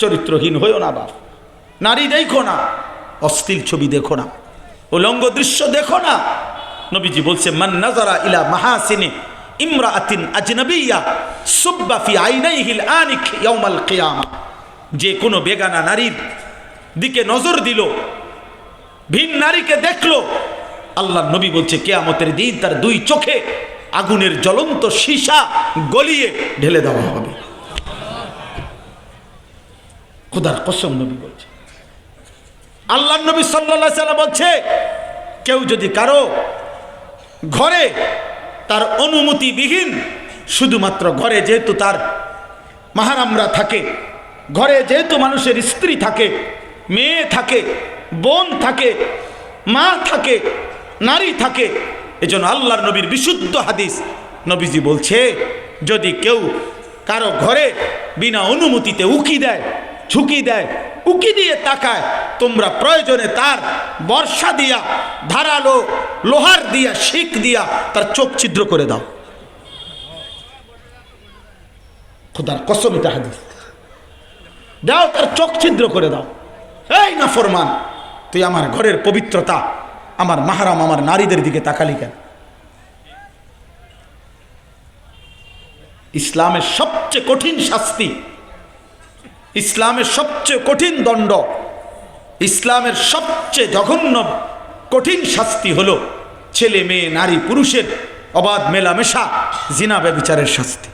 চরিত্রহীন, হইও না বাপ। নারী দেখো না, অশ্লীল ছবি দেখো না, উলঙ্গ দৃশ্য দেখো না। নবীজি বলছে মান নাজারা ইলা মাহাসিনে ইমরাআতিন আজনবিয়া সুব্বা ফি আইনাইহিল আনিক ইয়াউমাল কিয়ামা। যে কোনো বেগানা নারীর দিকে নজর দিল, ভিন নারীকে দেখল। আল্লাহ নবী বলছে, কেয়ামতের দিন তার দুই চোখে আগুনের জ্বলন্ত সীসা গলিয়ে ঢেলে দেওয়া হবে। খুদার কসম নবী বলছে। আল্লাহ নবী সাল্লাহ সাল্লাম বলছে, কেউ যদি কারও ঘরে তার অনুমতিবিহীন শুধুমাত্র ঘরে যেহেতু তার মাহারামরা থাকে, ঘরে যেহেতু মানুষের স্ত্রী থাকে, মেয়ে থাকে, বোন থাকে, মা থাকে, নারী থাকে, এজন্য আল্লাহর নবীর বিশুদ্ধ হাদিস নবীজি বলছে, যদি কেউ কারও ঘরে বিনা অনুমতিতে উকি দেয় ঝুঁকি দেয়, উকি দিয়ে তাকায়। তোমরা প্রয়োজনে তার বর্ষা দিয়া, ধারালো লোহার দিয়া, শিখ দিয়া তার চোখ ছিদ্র করে দাও। খোদার কসম এটা হাদিস। দাও তার চোখ ছিদ্র করে দাও। এই না ফরমান তুই আমার ঘরের পবিত্রতা, আমার মাহারাম, আমার নারীদের দিকে তাকালি কেন? ইসলামের সবচেয়ে কঠিন শাস্তি ইসলামের সবচেয়ে কঠিন দণ্ড, ইসলামের সবচেয়ে জঘন্য কঠিন শাস্তি হলো ছেলে, মেয়ে, নারী, পুরুষের অবাধ মেলামেশা, জিনা ব্যবিচারের শাস্তি।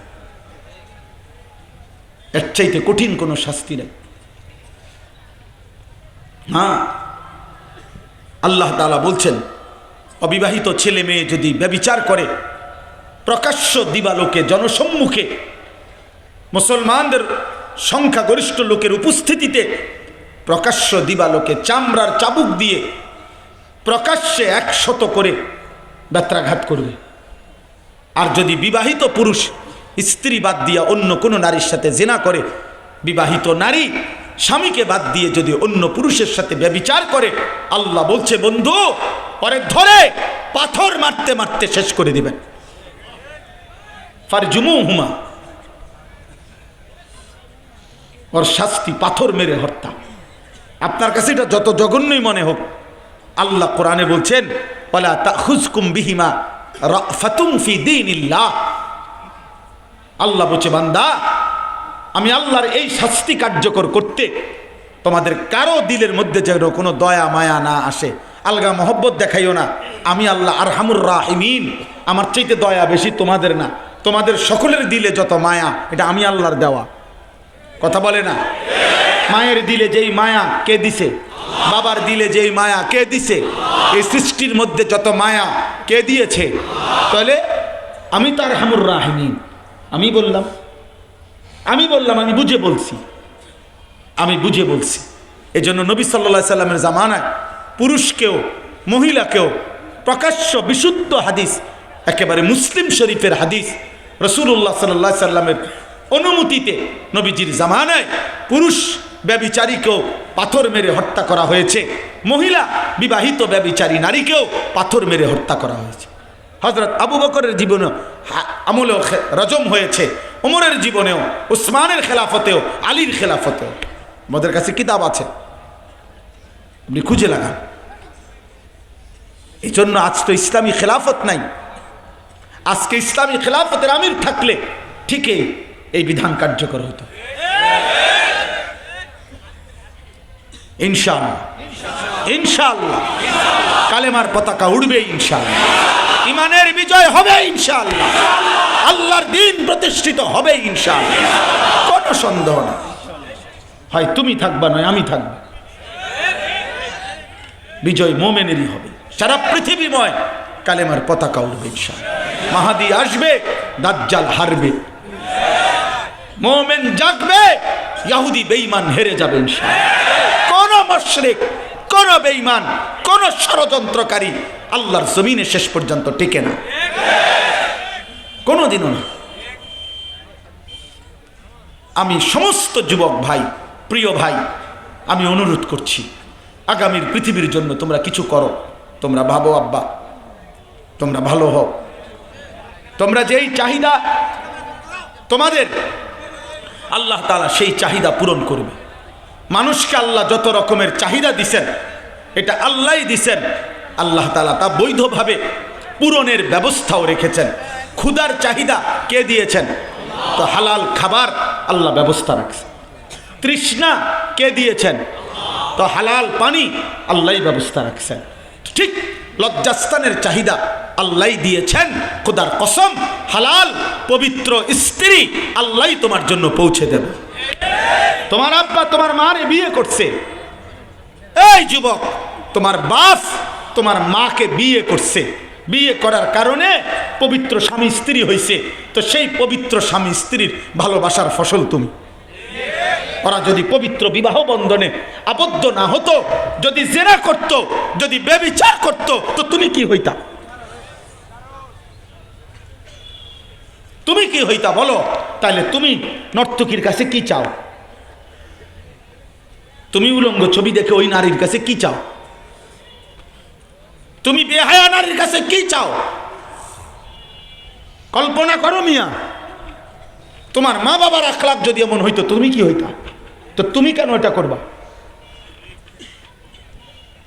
এর চাইতে কঠিন কোনো শাস্তি নেই। হ্যাঁ আল্লাহ তালা বলছেন, অবিবাহিত ছেলে, মেয়ে যদি ব্যবিচার করে, প্রকাশ্য দিবালোকে, জনসম্মুখে, মুসলমানদের সংখ্যাগরিষ্ঠ লোকের উপস্থিতিতে প্রকাশ্য দিবালোকে চামড়ার চাবুক দিয়ে প্রকাশ্যে একশত করে ব্যত্রাঘাত করবে। আর যদি বিবাহিত পুরুষ স্ত্রী বাদ দিয়া অন্য কোনো নারীর সাথে জেনা করে, বিবাহিত নারী স্বামীকে বাদ দিয়ে যদি অন্য পুরুষের সাথে ব্যবিচার করে, আল্লাহ বলছে, বন্ধু পরে ধরে পাথর মারতে মারতে শেষ করে দিবেন। ফারজুমু হুমা ওর শাস্তি পাথর মেরে হত্যা। আপনার কাছে এটা যত জঘন্যই মনে হোক, আল্লাহ কোরআনে বলছেন ওলা তাহুজকুম বিহিমা রাফাতুম ফি দীনিল্লাহ। আল্লাহ বলছে, বান্দা, আমি আল্লাহর এই শাস্তি কার্যকর করতে তোমাদের কারও দিলের মধ্যে যেন কোনো দয়া, মায়া না আসে। আলগা মহব্বত দেখাইও না। আমি আল্লাহ আরহামুর রাহিমিন। আমার চাইতে দয়া বেশি তোমাদের না। তোমাদের সকলের দিলে যত মায়া, এটা আমি আল্লাহর দেওয়া। কথা বলে না? মায়ের দিলে যেই মায়া, কে দিছে? বাবার দিলে যেই মায়া, কে দিছে? এই সৃষ্টির মধ্যে যত মায়া, কে দিয়েছে? তাহলে আমি তার হামুর রাহিনী আমি বললাম আমি বললাম, আমি বুঝে বলছি। আমি বুঝে বলছি। এই জন্য নবী সাল্লা সাল্লামের জামানায় পুরুষকেও, মহিলাকেও প্রকাশ্য বিশুদ্ধ হাদিস, একেবারে মুসলিম শরীফের হাদিস রসুল্লাহ সাল্লাহ সাল্লামের অনুমতিতে নবীজির জামানায় পুরুষ ব্যবিচারীকেও পাথর মেরে হত্যা করা হয়েছে। মহিলা বিবাহিত ব্যবিচারী নারীকেও পাথর মেরে হত্যা করা হয়েছে। হজরত আবু বকরের জীবনে আমলেও রজম হয়েছে। ওমরের জীবনেও, উসমানের খেলাফতেও, আলীর খেলাফতেও। আমাদের কাছে কিতাব আছে। আপনি খুঁজে লাগান। এই জন্য আজ তো ইসলামী খেলাফত নাই। আজকে ইসলামী খেলাফতের আমির থাকলে ঠিকই এই বিধান কার্যকর হতো। ইনশাআল্লাহ। ইনশাআল্লাহ। কালেমার পতাকা উড়বে ইনশাআল্লাহ। ইমানের বিজয় হবে ইনশাআল্লাহ। আল্লাহর দিন প্রতিষ্ঠিত হবে ইনশাআল্লাহ। কোনো সন্দেহ না হয় তুমি থাকবা, নয় আমি থাকব। বিজয় মোমেনেরই হবে। সারা পৃথিবীময় কালেমার পতাকা উড়বে ইনশাআল্লাহ। মাহাদি আসবে, দাজ্জাল হারবে। মোমেন জাগবে, ইয়াহুদি বেঈমান হেরে যাবে কোন মশরিক, কোন বেঈমান, কোন ষড়যন্ত্রকারী আল্লাহর জমিনে শেষ পর্যন্ত টেকে না। কোনোদিনও না। আমি সমস্ত যুবক ভাই, প্রিয় ভাই, আমি অনুরোধ করছি, আগামীর পৃথিবীর জন্য তোমরা কিছু করো। তোমরা ভাবো, আব্বা, তোমরা ভালো হও। তোমরা যেই চাহিদা তোমাদের আল্লাহ তালা সেই চাহিদা পূরণ করবে। মানুষকে আল্লাহ যত রকমের চাহিদা দিছেন, এটা আল্লাহই দিছেন। আল্লাহ তালা তা বৈধভাবে পূরণের ব্যবস্থাও রেখেছেন। ক্ষুধার চাহিদা কে দিয়েছেন? তো হালাল খাবার আল্লাহ ব্যবস্থা রাখছে তৃষ্ণা কে দিয়েছেন? তো হালাল পানি আল্লাহই ব্যবস্থা রাখছেন। ঠিক লজ্জাস্থানের চাহিদা আল্লাহ দিয়েছেন, খোদার কসম, হালাল, পবিত্র স্ত্রী আল্লাহ তোমার জন্য পৌঁছে দেবে। তোমার আব্বা তোমার মারে বিয়ে করছে। এই যুবক, তোমার বাপ তোমার মাকে বিয়ে করছে। বিয়ে করার কারণে পবিত্র স্বামী স্ত্রী হয়েছে তো সেই পবিত্র স্বামী স্ত্রীর ভালোবাসার ফসল তুমি। ওরা যদি পবিত্র বিবাহ বন্ধনে আবদ্ধ না হতো, যদি জেরা করত, যদি বেবিচার করত, তো তুমি কি হইতা? তুমি কি হইতা বলো? তাহলে তুমি নর্তকীর কাছে কি চাও? তুমি উলঙ্গ ছবি দেখে ওই নারীর কাছে কি চাও? তুমি বেহায়া নারীর কাছে কি চাও? কল্পনা করো মিয়া, তোমার মা বাবার আখলাপ যদি এমন হইতো, তুমি কি হইতা? তো তুমি কেন এটা করবা?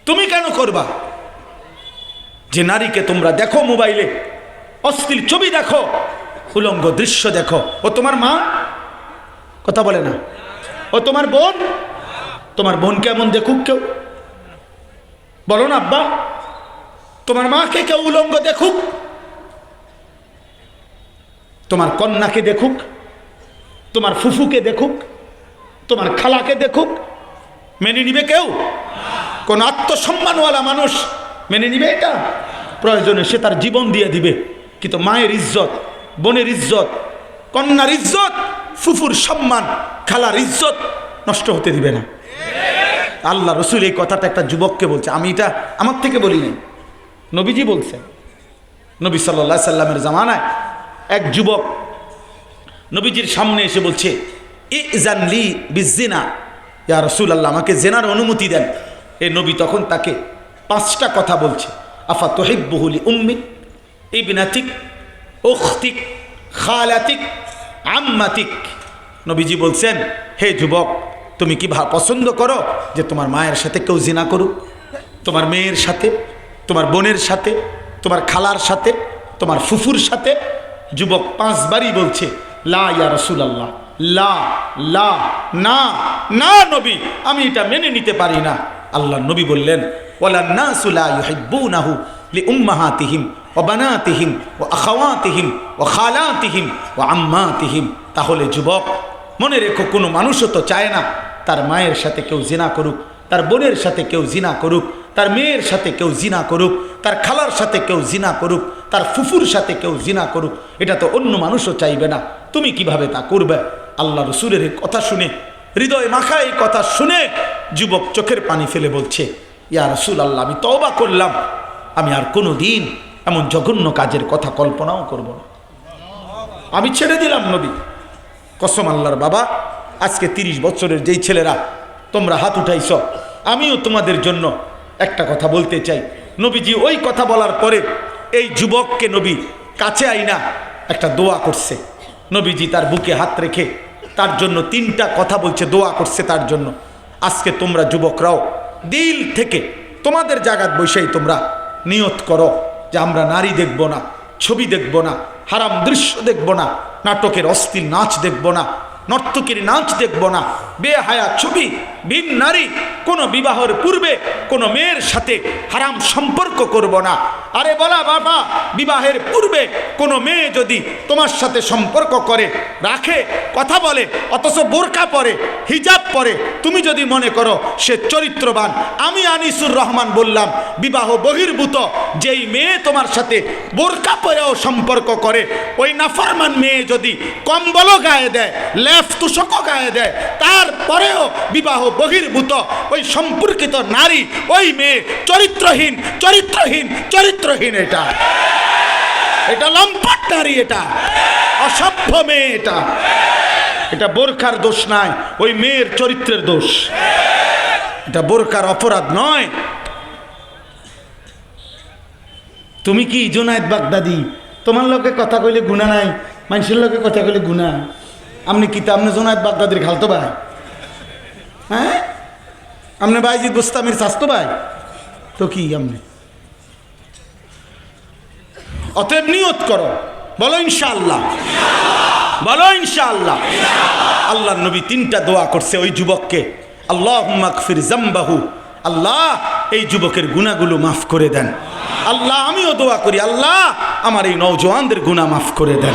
তুমি কেন করবা? যে নারীকে তোমরা দেখো মোবাইলে, অশ্লীল ছবি দেখো উলঙ্গ দৃশ্য দেখো। ও তোমার মা? কথা বলে না। ও তোমার বোন? তোমার বোন কেমন দেখুক কেউ? বলো না, আব্বা। তোমার মাকে কেউ উলঙ্গ দেখুক? তোমার কন্যাকে দেখুক? তোমার ফুফুকে দেখুক? তোমার খালাকে দেখুক? মেনে নিবে কেউ? কোন আত্মসম্মানওয়ালা মানুষ মেনে নিবে এটা? প্রয়োজনে সে তার জীবন দিয়ে দিবে। কিন্তু মায়ের ইজ্জত বোনের ইজ্জত, কন্যার ইজ্জত, ফুফুর সম্মান, খালার ইজ্জত নষ্ট হতে দিবে না। আল্লাহ রসুল এই কথাটা একটা যুবককে বলছে। আমি এটা আমার থেকে বলি নাই নবীজি বলছে নবী সাল্লা সাল্লামের জামানায় এক যুবক নবীজির সামনে এসে বলছে ই জানলি বিজিনা ইয়া রসুল আল্লাহ আমাকে জেনার অনুমতি দেন। এ নবী তখন তাকে পাঁচটা কথা বলছে। আফা তোহিব বহুলি উম্মিক? ইবনাতিক উখতিক, খালাতিক, আম্মাতিক। নবীজি বলছেন, হে যুবক, তুমি কি পছন্দ করো যে তোমার মায়ের সাথে কেউ জিনা করুক? তোমার মেয়ের সাথে, তোমার বোনের সাথে, তোমার খালার সাথে, তোমার ফুফুর সাথে? যুবক পাঁচবারই বলছে, লা ইয়া রসুল আল্লাহ লা লা, না না নবী, আমি এটা মেনে নিতে পারি না। আল্লাহ নবী বললেন ওয়ালা নাসু লা ইউহিব্বুনাহু লিউম্মাহাতিহিম ওয়া বানাতিহিম ওয়া আখাওয়াতিহিম ওয়া খালাতিহিম ওয়া আম্মাতিহিম। তাহলে যুবক, মনে রেখো কোনো মানুষও তো চায় না তার মায়ের সাথে কেউ জিনা করুক, তার বোনের সাথে কেউ জিনা করুক, তার মেয়ের সাথে কেউ জিনা করুক, তার খালার সাথে কেউ জিনা করুক, তার ফুফুর সাথে কেউ জিনা করুক, এটা তো অন্য মানুষও চাইবে না। তুমি কীভাবে তা করবে? আল্লাহ রসুলের কথা শুনে, হৃদয় মাখা এই কথা শুনে যুবক চোখের পানি ফেলে বলছে, ইয়া রসুল আল্লাহ আমি তবা করলাম। আমি আর কোনো দিন এমন জঘন্য কাজের কথা কল্পনাও করব না। আমি ছেড়ে দিলাম নবী। কসম আল্লাহর বাবা, আজকে তিরিশ বছরের যেই ছেলেরা, তোমরা হাত উঠাইছ, আমিও তোমাদের জন্য একটা কথা বলতে চাই। নবীজি ওই কথা বলার পরে এই যুবককে নবী কাছে আইনা একটা দোয়া করছে। নবীজি তার বুকে হাত রেখে তার জন্য তিনটা কথা বলছে, দোয়া করছে তার জন্য। আজকে তোমরা যুবকরাও দিল থেকে তোমাদের জায়গাত বসেই তোমরা নিয়ত করো। যে আমরা নারী দেখব না, ছবি দেখব না, হারাম দৃশ্য দেখব না, নাটকের অস্থির নাচ দেখব না নর্তকীর নাচ দেখব না। বেহায়া ছবি, ভিন নারী, কোনো বিবাহের পূর্বে কোনো মেয়ের সাথে হারাম সম্পর্ক করব না। আরে বলা বাবা, বিবাহের পূর্বে কোনো মেয়ে যদি তোমার সাথে সম্পর্ক করে, রাখে, কথা বলে, অথচ বোরকা পরে, হিজাব পরে, তুমি যদি মনে করো সে চরিত্রবান, আমি আনিসুর রহমান বললাম, বিবাহ বহির্ভূত, যেই মেয়ে তোমার সাথে বোরকা পরেও সম্পর্ক করে, ওই নাফরমান মেয়ে যদি কম্বলও গায়ে দেয় তুষকও গায়ে দেয়। তারপরেও বিবাহ বহির্ভূত। ওই সম্পর্কিত নারী, ওই মেয়ে চরিত্রহীন চরিত্রহীন চরিত্রহীন এটা। এটা লম্পট নারী এটা। অসভ্য মেয়ে এটা। এটা বোরখার দোষ নাই, ওই মেয়ের চরিত্রের দোষ। এটা বোরকার অপরাধ নয়। তুমি কি জোনায়েদ বাগদাদি? তোমার লোকে কথা কইলে গুণা নাই, মানুষের লোকে কথা কইলে গুণা। আপনি কি তা আপনি জোনায়েদ বাগদাদির খালতো ভাই? হ্যাঁ? আপনি বাইজিৎ বুস্তামির স্বাস্থ্য ভাই? তো কি আপনি অতএব নিয়ত করো। বলো ইনশাআল্লাহ। বলো ইনশাআল্লাহ। আল্লাহ নবী তিনটা দোয়া করছে ওই যুবককে। আল্লাহ মাকফির জাম্বাহু আল্লাহ, এই যুবকের গুণাগুলো মাফ করে দেন। আল্লাহ, আমিও দোয়া করি। আল্লাহ, আমার এই নৌজওয়ানদের গুণা মাফ করে দেন।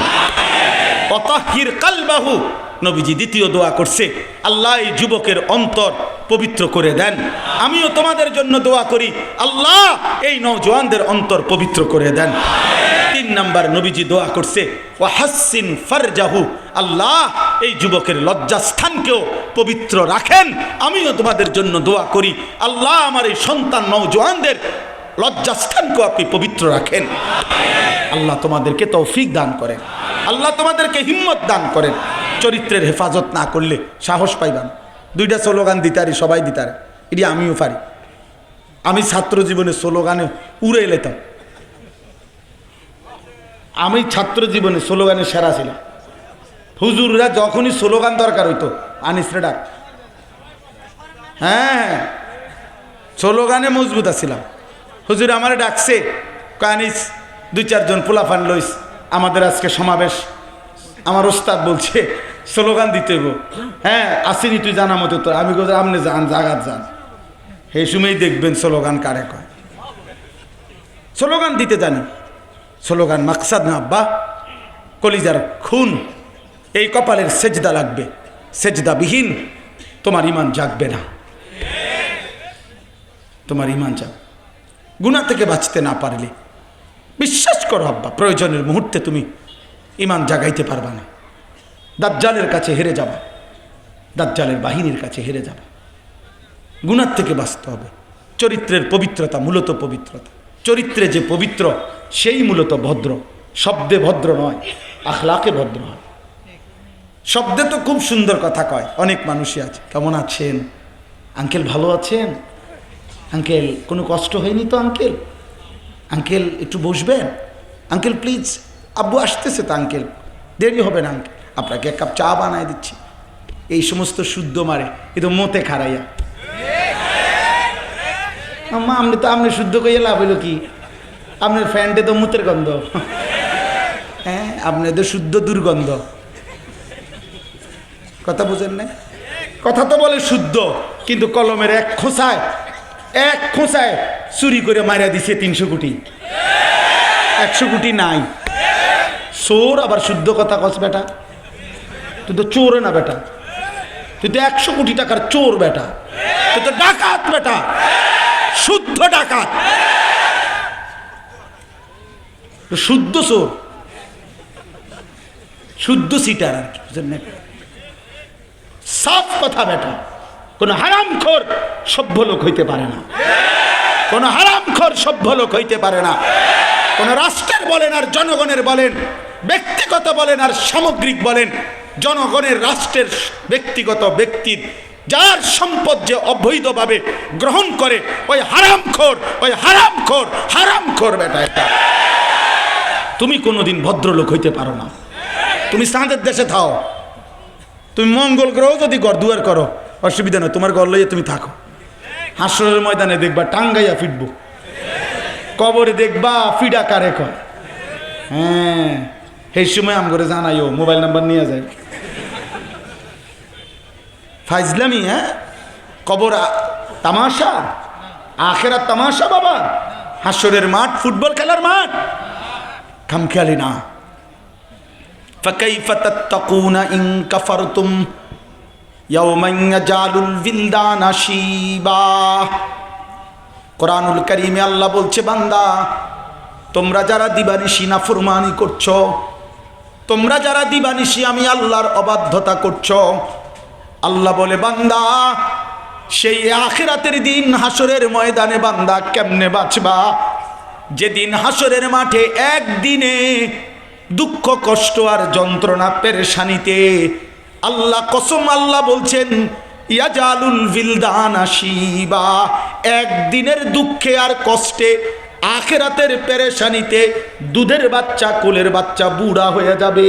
অতাহির কালবাহু। নবীজি দ্বিতীয় দোয়া করছে, আল্লাহ এই যুবকের অন্তর পবিত্র করে দেন। আমিও তোমাদের জন্য দোয়া করি, আল্লাহ এই নৌজওয়ানদের অন্তর পবিত্র করে দেন। তিন নাম্বার নবীজি দোয়া করছে ও হাসিন ফারজাহু, আল্লাহ এই যুবকের লজ্জাস্থানকেও পবিত্র রাখেন। আমিও তোমাদের জন্য দোয়া করি, আল্লাহ আমার এই সন্তান নৌজওয়ানদের লজ্জাস্থানকেও আপনি পবিত্র রাখেন। আল্লাহ তোমাদেরকে তৌফিক দান করেন। আল্লাহ তোমাদেরকে হিম্মত দান করেন। চরিত্রের হেফাজত না করলে সাহস পাইবান। দুইটা স্লোগান দিতারি, সবাই দিতারে। এটি আমিও পারি। আমি ছাত্র জীবনে স্লোগানে উড়ে এলেতাম আমি ছাত্র জীবনে স্লোগানে সেরা ছিলাম। হুজুররা যখনই স্লোগান দরকার হইতো আনিসরে ডাক। হ্যাঁ। স্লোগানে মজবুত আছিলাম। হুজুর আমারে ডাকছে কানিস দুই চারজন পোলাফান লইস, আমাদের আজকে সমাবেশ। আমার ওস্তাদ বলছে, স্লোগান দিতে গো হ্যাঁ আসিনি, তুই জানা মতো তো আমি আপনি যান, জাগাত যান। এই সময়ই দেখবেন স্লোগান কারে কয়। স্লোগান দিতে জানি। স্লোগান মাকসাদ না, আব্বা, কলিজার খুন, এই কপালের সেজদা লাগবে, সেজদাবিহীন, তোমার ইমান জাগবে না। তোমার ইমান যাক গুণা থেকে বাঁচতে না পারলে। বিশ্বাস করো আব্বা, প্রয়োজনের মুহূর্তে তুমি ইমান জাগাইতে পারবা না। দাজ্জালের কাছে হেরে যাবা, দাজ্জালের বাহিনীর কাছে হেরে যাবা। গুণার থেকে বাঁচতে হবে। চরিত্রের পবিত্রতা মূলত পবিত্রতা। চরিত্রে যে পবিত্র, সেই মূলত ভদ্র। শব্দে ভদ্র নয়, আখলাকে ভদ্র হয়। শব্দে তো খুব সুন্দর কথা কয়, অনেক মানুষই আছে। কেমন আছেন? আঙ্কেল ভালো আছেন? আঙ্কেল, কোনো কষ্ট হয়নি তো, আঙ্কেল? আঙ্কেল, একটু বসবেন? আঙ্কেল প্লিজ আব্বু আসতেছে তো, আঙ্কেল। দেরি হবে না, আঙ্কেল। আপনাকে এক কাপ চা বানায় দিচ্ছি। এই সমস্ত শুদ্ধ মারে, এ তো মতে খারাইয়া। আম্মা আপনি তো আপনি শুদ্ধ কইয়া লাভ হইল কি? আপনার ফ্যানটে তো মুতের গন্ধ। হ্যাঁ আপনি তো শুদ্ধ দুর্গন্ধ। কথা বুঝেন না কথা তো বলে শুদ্ধ, কিন্তু কলমের এক খোঁচায় এক খোঁচায় চুরি করে মারিয়া দিছে তিনশো কোটি। একশো কোটি নাই। চোর আবার শুদ্ধ কথা কস বেটা। তুই তো চোর না বেটা। তুই তো একশো কোটি টাকার চোর বেটা। তুই তো ডাকাত বেটা। শুদ্ধ ডাকাত। শুদ্ধ চোর। শুদ্ধ সিটার আর কি সাফ কথা বেটা। কোন হারামখোর সভ্য লোক হইতে পারে না। কোন হারামখোর সভ্য লোক হইতে পারে না। কোন রাষ্ট্রের বলেন আর জনগণের বলেন, ব্যক্তিগত বলেন আর সামগ্রিক বলেন, জনগণের রাষ্ট্রের ব্যক্তিগত ব্যক্তির যার সম্পদ যে অবৈধভাবে গ্রহণ করে, ওই হারামখোর ওই হারামখোর হারামখোর বেটা এটা তুমি কোনোদিন ভদ্রলোক হইতে পারো না। তুমি চাঁদের দেশে থাও। তুমি মঙ্গল গ্রহ যদি ঘর দুয়ার করো অসুবিধা নয়, তোমার গল তুমি থাকো। হাসরের ময়দানে দেখবা টাঙ্গাইয়া ফিটবো কবরে দেখবা ফিডা কারে কর হ্যাঁ সেই সময় আম করে জানাইও মোবাইল নাম্বার নিয়ে যায়। ফাইজলামি হ্যাঁ? কবর তামাশা? আখেরা তামাশা, বাবা? হাসরের মাঠ, ফুটবল খেলার মাঠ? খামখেয়ালি না। ফাকাইফা তাত্তাকুনা ইন কাফারতুম? কোরআনুল করিমে আল্লাহ বলছে, বান্দা, তোমরা যারা দিবানিশি না ফুরমানি করছ, তোমরা যারা দিবানিশি আমি আল্লাহর অবাধ্যতা করছ, আল্লাহ বলে, বান্দা, সেই আখিরাতের দিন হাসরের ময়দানে বান্দা কেমনে বাঁচবা? যেদিন হাসরের মাঠে একদিনে দুঃখ, কষ্ট আর যন্ত্রণা পেরেশানিতে আল্লাহ কসম আল্লাহ বলছেন, ইয়াজালুল বিলদান আসিবা একদিনের দুঃখে আর কষ্টে আখেরাতের পেরেশানিতে দুধের বাচ্চা, কোলের বাচ্চা বুড়া হয়ে যাবে।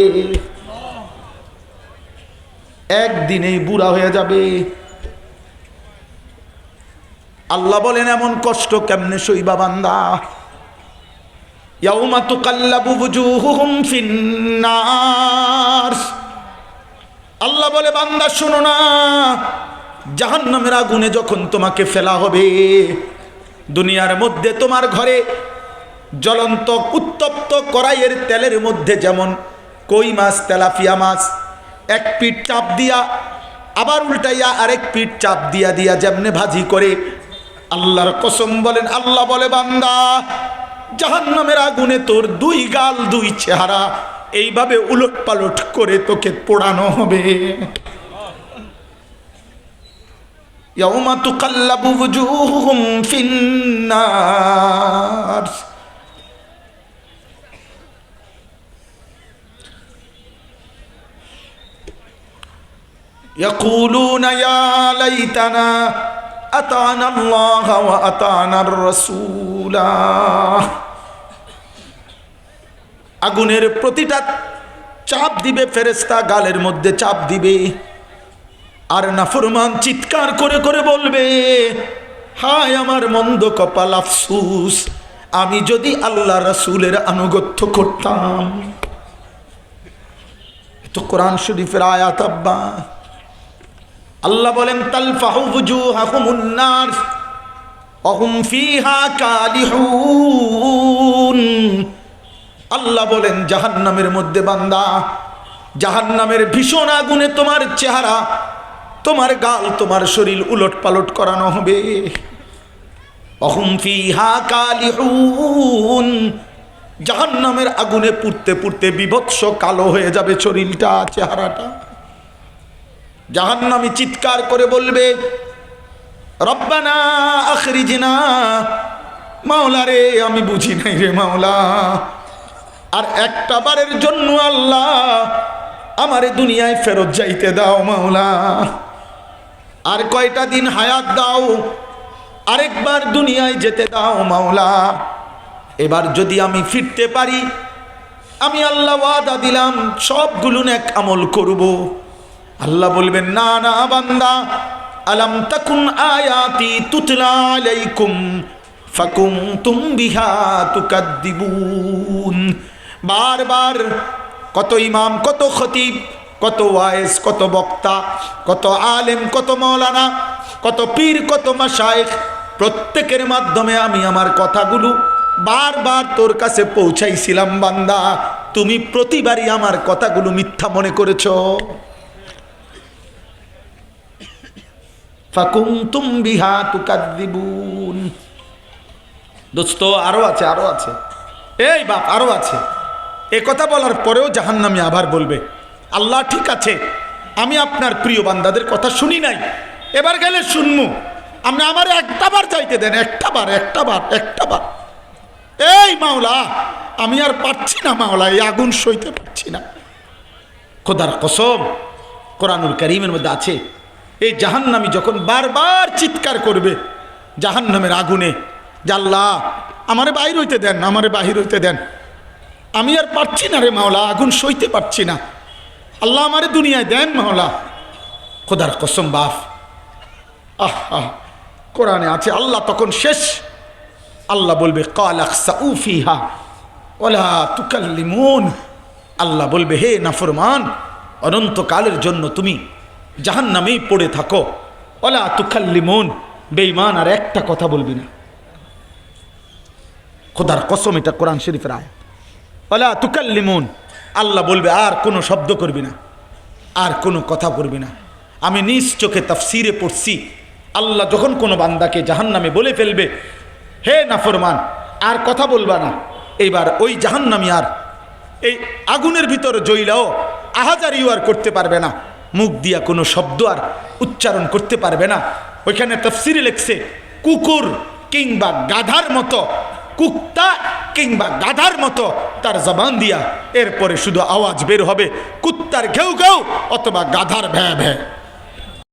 একদিনেই বুড়া হয়ে যাবে। আল্লাহ বলেন, এমন কষ্ট কেমনে সইবা বান্দা? ইয়াউমা তুকাল্লাবু বুজুহুহুম ফিন্নার আল্লাহ বলে, বান্দা, শোনো না। জাহান্নামের আগুনে যখন তোমাকে ফেলা হবে, দুনিয়ার মধ্যে তোমার ঘরে জ্বলন্ত, উত্তপ্ত কড়াইয়ের তেলের মধ্যে যেমন কই মাছ, তেলাপিয়া মাছ, এক পিঠ চাপ দিয়া, আবার উল্টাইয়া আরেক পিঠ চাপ দিয়া দিয়া যেমনে ভাজি করে, আল্লাহর কসম বলেন, আল্লাহ বলে, বান্দা, জাহান্নামের আগুনে তোর দুই গাল, দুই চেহারা এইভাবে উলট পালট করে তোকে পোড়ানো হবে يوم تقلب وجوههم في النار يقولون يا ليتنا أطعنا الله وأطعنا الرسول আগুনের প্রতিটা চাপ দিবে ফেরেস্তা গালের মধ্যে চাপ দিবে। আর নাফরমান চিৎকার করে করে বলবে, হায় আমার মন্দ কপাল আফসুস, আমি যদি আল্লাহ রাসূলের আনুগত্য করতাম। তো কোরআন শরীফের আয়াত, আব্বা। আল্লাহ বলেন, তালফাহু বুজুহাহুমুন নার অহুম ফিহা কালিহুন। আল্লাহ বলেন, জাহান্নামের মধ্যে বান্দা, জাহান্নামের ভীষণ আগুনে তোমার চেহারা, তোমার গাল, তোমার শরীর উলট পালট করানো হবে। জাহান্নামের আগুনে পুড়তে পুড়তে বিভৎস কালো হয়ে যাবে শরীরটা, চেহারাটা। জাহান্নামি চিৎকার করে বলবে, রব্বানা আখরিজনা মাওলা রে আমি বুঝি নাই রে মাওলা। আর একটা বারের জন্য আল্লাহ আমারে দুনিয়ায় ফেরত যাইতে দাও মাওলা। আর কয়টা দিন হায়াত দাও, আরেকবার দুনিয়ায় যেতে দাও মাওলা। এবার যদি আমি ফিরতে পারি, আমি আল্লাহ ওয়াদা দিলাম, সবগুলো এক আমল করব। আল্লাহ বলবেন, না না, বান্দা, আলাম তাকুন আয়াতি তুতলা আলাইকুম ফাকুমতুম বিহা তুকাদ্দিবুন। বারবার কত ইমাম, কত খতিব, কত ওয়ায়েস কত বক্তা, কত আলেম, কত মৌলানা, কত পীর, কত মাসায়েখ প্রত্যেকের মাধ্যমে আমি আমার কথাগুলো বারবার তোর কাছে পৌঁছাইছিলাম, বান্দা। তুমি প্রতিবারই আমার কথাগুলো মিথ্যা মনে করেছ। ফাকুমতুম বিহা তুকাদ্দিবুন। দোস্ত, আরও আছে আরও আছে। এই বাপ, আরও আছে। এ কথা বলার পরেও জাহান্নামি আবার বলবে, আল্লাহ ঠিক আছে, আমি আপনার প্রিয় বান্দাদের কথা শুনি নাই। এবার গেলে শুনমু। আপনি আমার একটা বার চাইতে দেন, একটা বার একটা বার একটা বার। এই মাওলা, আমি আর পারছি না মাওলা, এই আগুন সইতে পারছি না। খোদার কসম, কোরআনুল করিমের মধ্যে আছে, এই জাহান্নামি যখন বারবার চিৎকার করবে, জাহান্নামের আগুনে জাল্লা আমারে বাহির হইতে দেন, আমারে বাহির হইতে দেন। আমি আর পারছি না রে মাওলা, আগুন সইতে পারছি না। আল্লাহ আমারে দুনিয়ায় দেন মাওলা। খোদার কসম বাফ আহ আহ, কোরআনে আছে, আল্লাহ তখন শেষ। আল্লাহ বলবে কালাকসাউফিহা আল্লাহ বলবে, হে নাফরমান, অনন্তকালের জন্য তুমি জাহান নামেই পড়ে থাকো। ওলা তুকাল্লিমুন। বেইমান আর একটা কথা বলবি না। খোদার কসম, এটা কোরআন শরীফের আয় ওলা তুকাল্লিমুন। আল্লাহ বলবে, আর কোনো শব্দ করবি না, আর কোনো কথা করবি না। আমি নিজ চোখে তাফসিরে পড়ছি। আল্লাহ যখন কোনো বান্দাকে জাহান্নামে বলে ফেলবে, হে নাফরমান, আর কথা বলবা না। এইবার ওই জাহান্নামি আর এই আগুনের ভিতরে জইলাও আহাজারিও আর করতে পারবে না। মুখ দিয়া কোনো শব্দ আর উচ্চারণ করতে পারবে না। ওইখানে তফসিরে লেখছে, কুকুর কিংবা গাধার মতো কুত্তা কিংবা গাধার মতো তার জবান দিয়া, এরপরে শুধু আওয়াজ বের হবে, কুত্তার ঘেউ ঘেউ অথবা গাধার ভ্যা ভ্যা।